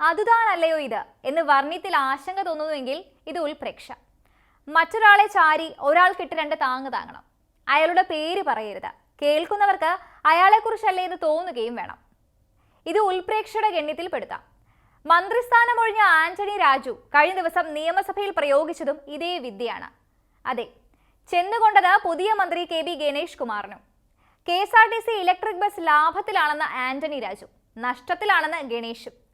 അതുതാനല്ലയോ ഇത് എന്ന് വർണത്തിൽ ആശങ്ക തോന്നുന്നുവെങ്കിൽ ഇത് ഉൾപ്രേക്ഷ. മറ്റൊരാളെ ചാരി ഒരാൾക്കിട്ട് രണ്ട് താങ്ങ് താങ്ങണം. അയാളുടെ പേര് പറയരുത്. കേൾക്കുന്നവർക്ക് അയാളെക്കുറിച്ചല്ലേ എന്ന് തോന്നുകയും വേണം. ഇത് ഉൾപ്രേക്ഷയുടെ ഗണ്യത്തിൽ പെടുത്താം. മന്ത്രിസ്ഥാനം ഒഴിഞ്ഞ ആന്റണി രാജു കഴിഞ്ഞ ദിവസം നിയമസഭയിൽ പ്രയോഗിച്ചതും ഇതേ വിദ്യയാണ്. അതെ ചെന്നുകൊണ്ടത് പുതിയ മന്ത്രി K B Ganesh കുമാറിനും. K S R T C electric bus ലാഭത്തിലാണെന്ന് Antony Raju നഷ്ടത്തിലാണെന്ന് ഗണേഷും.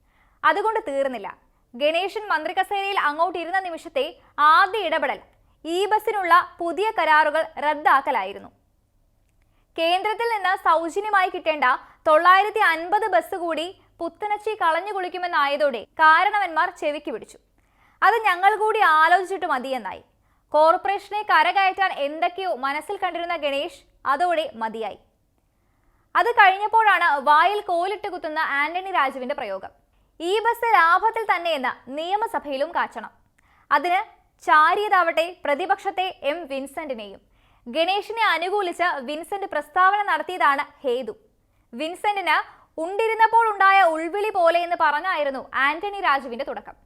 അതുകൊണ്ട് തീർന്നില്ല. ഗണേശൻ മന്ത്രി അങ്ങോട്ടിരുന്ന നിമിഷത്തെ ആദ്യ ഇടപെടൽ ഈ ബസിനുള്ള പുതിയ കരാറുകൾ റദ്ദാക്കലായിരുന്നു. കേന്ദ്രത്തിൽ നിന്ന് സൗജന്യമായി കിട്ടേണ്ട തൊള്ളായിരത്തി അൻപത് ബസ് കൂടി പുത്തനച്ചി കളഞ്ഞു കുളിക്കുമെന്നായതോടെ കാരണവന്മാർ ചെവിക്ക് പിടിച്ചു. അത് ഞങ്ങൾ കൂടി ആലോചിച്ചിട്ട് മതിയെന്നായി. കോർപ്പറേഷനെ കരകയറ്റാൻ എന്തൊക്കെയോ മനസ്സിൽ കണ്ടിരുന്ന ഗണേഷ് അതോടെ മതിയായി. അത് കഴിഞ്ഞപ്പോഴാണ് വായിൽ കോലിട്ട് കുത്തുന്ന ആന്റണി രാജുവിന്റെ പ്രയോഗം. ഈ ബസ് ലാഭത്തിൽ തന്നെയെന്ന് നിയമസഭയിലും കാച്ചണം. അതിന് ചാരിയതാവട്ടെ പ്രതിപക്ഷത്തെ എം വിൻസെന്റിനെയും. ഗണേഷിനെ അനുകൂലിച്ച് വിൻസെന്റ് പ്രസ്താവന നടത്തിയതാണ് ഹേതു. വിൻസെന്റിന് ഉണ്ടിരുന്നപ്പോൾ ഉണ്ടായ ഉൾവിളി പോലെ എന്ന് പറഞ്ഞായിരുന്നു ആന്റണി രാജുവിന്റെ തുടക്കം.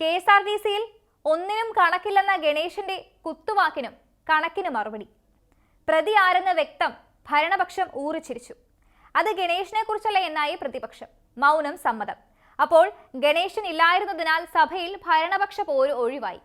കെ എസ് ആർ ടി സിയിൽ ഒന്നിനും കണക്കില്ലെന്ന ഗണേഷിന്റെ കുത്തുവാക്കിനും കണക്കിന് മറുപടി. പ്രതി ആരെന്ന് വ്യക്തം ഭരണപക്ഷം ഊറിച്ചിരിച്ചു. അത് ഗണേഷിനെ കുറിച്ചല്ല എന്നായി പ്രതിപക്ഷം. മൗനം സമ്മതം. അപ്പോൾ ഗണേശൻ ഇല്ലായിരുന്നതിനാൽ സഭയിൽ ഭരണപക്ഷ പോര് ഒഴിവായി.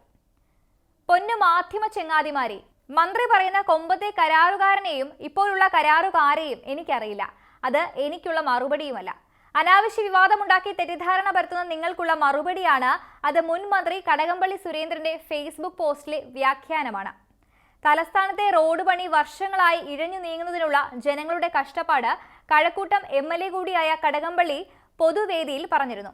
പൊന്നു മാധ്യമ ചെങ്ങാതിമാരെ മന്ത്രി പറയുന്ന കൊമ്പത്തെ കരാറുകാരനെയും ഇപ്പോഴുള്ള കരാറുകാരെയും എനിക്കറിയില്ല. അത് എനിക്കുള്ള മറുപടിയുമല്ല. അനാവശ്യ വിവാദമുണ്ടാക്കി തെറ്റിദ്ധാരണ പരത്തുന്ന നിങ്ങൾക്കുള്ള മറുപടിയാണ് അത് മുൻ മന്ത്രി കടകംപള്ളി സുരേന്ദ്രന്റെ ഫേസ്ബുക്ക് പോസ്റ്റിലെ വ്യാഖ്യാനമാണ്. തലസ്ഥാനത്തെ റോഡ് പണി വർഷങ്ങളായി ഇഴഞ്ഞു നീങ്ങുന്നതിനുള്ള ജനങ്ങളുടെ കഷ്ടപ്പാട് കഴക്കൂട്ടം എം എൽ എ കൂടിയായ കടകംപള്ളി പൊതുവേദിയിൽ പറഞ്ഞിരുന്നു.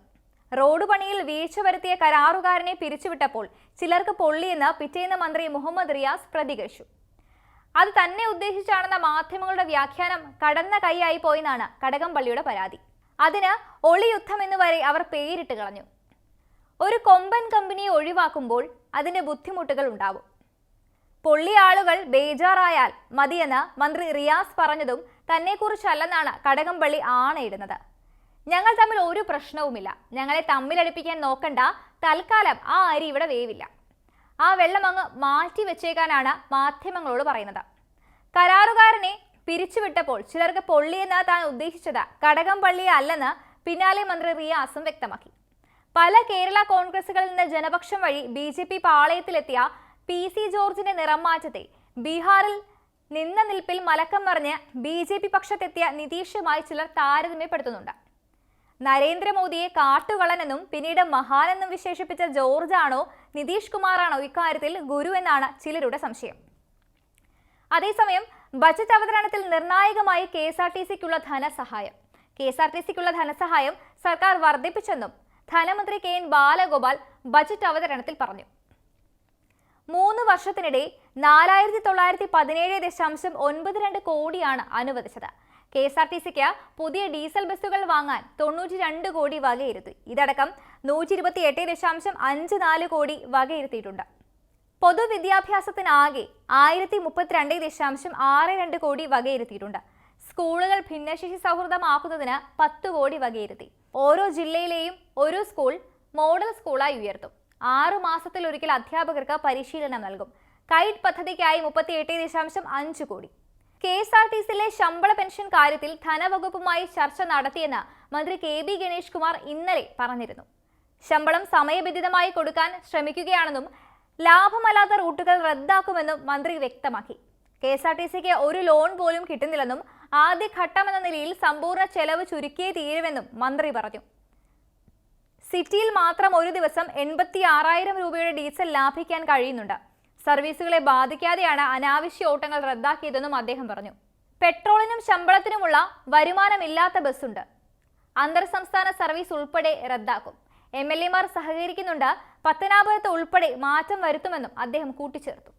റോഡ് പണിയിൽ വീഴ്ച വരുത്തിയ കരാറുകാരനെ പിരിച്ചുവിട്ടപ്പോൾ ചിലർക്ക് പൊള്ളിയെന്ന് പിറ്റേന്ന് മന്ത്രി മുഹമ്മദ് റിയാസ് പ്രതികരിച്ചു. അത് തന്നെ ഉദ്ദേശിച്ചാണെന്ന മാധ്യമങ്ങളുടെ വ്യാഖ്യാനം കടന്ന കൈയായി പോയെന്നാണ് കടകംപള്ളിയുടെ പരാതി. അതിന് ഒളിയുദ്ധം എന്ന് വരെ അവർ പേരിട്ട് കളഞ്ഞു. ഒരു കൊമ്പൻ കമ്പനിയെ ഒഴിവാക്കുമ്പോൾ അതിന്റെ ബുദ്ധിമുട്ടുകൾ ഉണ്ടാവും. പൊള്ളി ആളുകൾ ബേജാറായാൽ മതിയെന്ന് മന്ത്രി റിയാസ് പറഞ്ഞതും തന്നെക്കുറിച്ചല്ലെന്നാണ് കടകംപള്ളി ആണയിടുന്നത്. ഞങ്ങൾ തമ്മിൽ ഒരു പ്രശ്നവുമില്ല. ഞങ്ങളെ തമ്മിലടിപ്പിക്കാൻ നോക്കണ്ട. തൽക്കാലം ആ അരി ഇവിടെ വേവില്ല. ആ വെള്ളം അങ്ങ് മാറ്റി വെച്ചേക്കാനാണ് മാധ്യമങ്ങളോട് പറയുന്നത്. കരാറുകാരനെ പിരിച്ചുവിട്ടപ്പോൾ ചിലർക്ക് പൊള്ളിയെന്ന് താൻ ഉദ്ദേശിച്ചത്. കടകംപള്ളിയെ അല്ലെന്ന് പിന്നാലെ മന്ത്രി റിയാസും വ്യക്തമാക്കി. പല കേരള കോൺഗ്രസുകളിൽ നിന്ന് ജനപക്ഷം വഴി ബി ജെ പി പാളയത്തിലെത്തിയ പി സി ജോർജിന്റെ നിറം മാറ്റത്തെ ബീഹാറിൽ നിന്ന നിൽപ്പിൽ മലക്കം മറിഞ്ഞ് ബി ജെ പി പക്ഷത്തെത്തിയ നിതീഷുമായി ചിലർ താരതമ്യപ്പെടുത്തുന്നുണ്ട്. നരേന്ദ്രമോദിയെ കാട്ടുകളനെന്നും പിന്നീട് മഹാനെന്നും വിശേഷിപ്പിച്ച ജോർജാണോ നിതീഷ് കുമാറാണോ ഇക്കാര്യത്തിൽ ഗുരു എന്നാണ് ചിലരുടെ സംശയം. അതേസമയം ബജറ്റ് അവതരണത്തിൽ നിർണായകമായി കെ എസ് ആർ ടി സിക്കുള്ള ധനസഹായം. കെ എസ് ആർ ടി സിക്കുള്ള ധനസഹായം സർക്കാർ വർദ്ധിപ്പിച്ചെന്നും ധനമന്ത്രി കെ എൻ ബാലഗോപാൽ ബജറ്റ് അവതരണത്തിൽ പറഞ്ഞു. മൂന്ന് വർഷത്തിനിടെ നാലായിരത്തി തൊള്ളായിരത്തി പതിനേഴ് ദശാംശം ഒൻപത് രണ്ട് കോടിയാണ് അനുവദിച്ചത്. കെ എസ് ആർ ടി സിക്ക് പുതിയ ഡീസൽ ബസ്സുകൾ വാങ്ങാൻ തൊണ്ണൂറ്റി രണ്ട് കോടി വകയിരുത്തി. ഇതടക്കം നൂറ്റി ഇരുപത്തി എട്ട് ദശാംശം അഞ്ച് നാല് കോടി വകയിരുത്തിയിട്ടുണ്ട്. പൊതുവിദ്യാഭ്യാസത്തിനാകെ ആയിരത്തി മുപ്പത്തിരണ്ട് ദശാംശം ആറ് രണ്ട് കോടി വകയിരുത്തിയിട്ടുണ്ട്. സ്കൂളുകൾ ഭിന്നശേഷി സൗഹൃദമാക്കുന്നതിന് പത്ത് കോടി വകയിരുത്തി. ഓരോ ജില്ലയിലെയും ഒരു സ്കൂൾ മോഡൽ സ്കൂളായി ഉയർത്തും. ആറു മാസത്തിലൊരിക്കൽ അധ്യാപകർക്ക് പരിശീലനം നൽകും. കൈറ്റ് പദ്ധതിക്കായി മുപ്പത്തി എട്ട് ദശാംശം അഞ്ച് കോടി. കെ എസ് ആർ ടി സിയിലെ ശമ്പള പെൻഷൻ കാര്യത്തിൽ ധനവകുപ്പുമായി ചർച്ച നടത്തിയെന്ന് മന്ത്രി കെ ബി ഗണേഷ് കുമാർ ഇന്നലെ പറഞ്ഞിരുന്നു. ശമ്പളം സമയബന്ധിതമായി കൊടുക്കാൻ ശ്രമിക്കുകയാണെന്നും ലാഭമല്ലാത്ത റൂട്ടുകൾ റദ്ദാക്കുമെന്നും മന്ത്രി വ്യക്തമാക്കി. കെ എസ് ആർ ടി സിക്ക് ഒരു ലോൺ പോലും കിട്ടുന്നില്ലെന്നും ആദ്യഘട്ടമെന്ന നിലയിൽ സമ്പൂർണ ചെലവ് ചുരുക്കിയേ തീരുമെന്നും മന്ത്രി പറഞ്ഞു. സിറ്റിയിൽ മാത്രം ഒരു ദിവസം എൺപത്തി ആറായിരം രൂപയുടെ ഡീസൽ ലാഭിക്കാൻ കഴിയുന്നുണ്ട്. സർവീസുകളെ ബാധിക്കാതെയാണ് അനാവശ്യ ഓട്ടങ്ങൾ റദ്ദാക്കിയതെന്നും അദ്ദേഹം പറഞ്ഞു. പെട്രോളിനും ശമ്പളത്തിനുമുള്ള വരുമാനമില്ലാത്ത ബസ്സുണ്ട്. അന്തർ സംസ്ഥാന സർവീസ് ഉൾപ്പെടെ റദ്ദാക്കും. എം എൽ എമാർ സഹകരിക്കുന്നുണ്ട്. പത്തനാപുരത്ത് ഉൾപ്പെടെ മാറ്റം വരുത്തുമെന്നും അദ്ദേഹം കൂട്ടിച്ചേർത്തു.